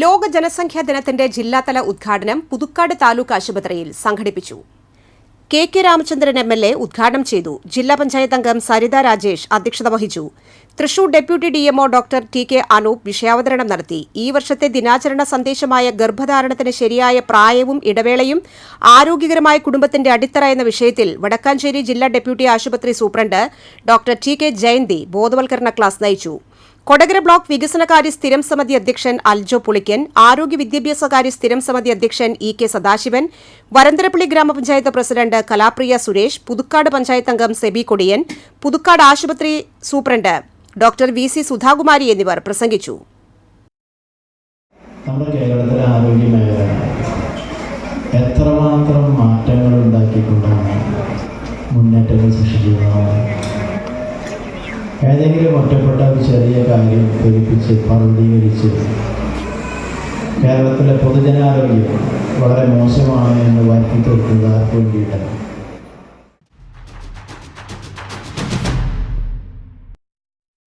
ലോക ജനസംഖ്യാ ദിനത്തിന്റെ ജില്ലാതല ഉദ്ഘാടനം പുതുക്കാട് താലൂക്ക് ആശുപത്രിയിൽ സംഘടിപ്പിച്ചു. K K Ramachandran M L A ഉദ്ഘാടനം ചെയ്തു. ജില്ലാ പഞ്ചായത്ത് അംഗം സരിത രാജേഷ് അധ്യക്ഷത വഹിച്ചു. Thrissur deputy DMO doctor T K Anoop വിഷയാവതരണം നടത്തി. ഈ വർഷത്തെ ദിനാചരണ സന്ദേശമായ ഗർഭധാരണത്തിന് ശരിയായ പ്രായവും ഇടവേളയും ആരോഗ്യകരമായ കുടുംബത്തിന്റെ അടിത്തറ എന്ന വിഷയത്തിൽ വടക്കാഞ്ചേരി ജില്ലാ ഡെപ്യൂട്ടി ആശുപത്രി superintendent doctor T K Jayanthi ബോധവൽക്കരണ ക്ലാസ് നയിച്ചു. കൊടകര ബ്ലോക്ക് വികസനകാര്യ സ്ഥിരം സമിതി അധ്യക്ഷൻ അൽജോ പുളിക്കൻ ആരോഗ്യ വിദ്യാഭ്യാസകാര്യ സ്ഥിരം സമിതി അധ്യക്ഷൻ ഇ കെ സദാശിവൻ വരന്തരപ്പള്ളി ഗ്രാമപഞ്ചായത്ത് പ്രസിഡന്റ് കലാപ്രിയ സുരേഷ് പുതുക്കാട് പഞ്ചായത്ത് അംഗം സെബി കൊടിയൻ പുതുക്കാട് ആശുപത്രി superintendent doctor V C Sudhakumari എന്നിവർ പ്രസംഗിച്ചു. നമ്മുടെ കേരളത്തിലെ എത്രമാത്രം മാറ്റങ്ങൾ ഉണ്ടാക്കിക്കൊണ്ടാണ് മുന്നേറ്റങ്ങൾ സൃഷ്ടിക്കുന്നത്? ഏതെങ്കിലും ഒറ്റപ്പെട്ട ഒരു ചെറിയ കാര്യം ധരിപ്പിച്ച് പ്രതികരിച്ച് കേരളത്തിലെ പൊതുജനാരോഗ്യം വളരെ മോശമാണ് എന്ന് വരുത്തി തീർക്കുന്നതാർക്ക് വേണ്ടിയിട്ടാണ്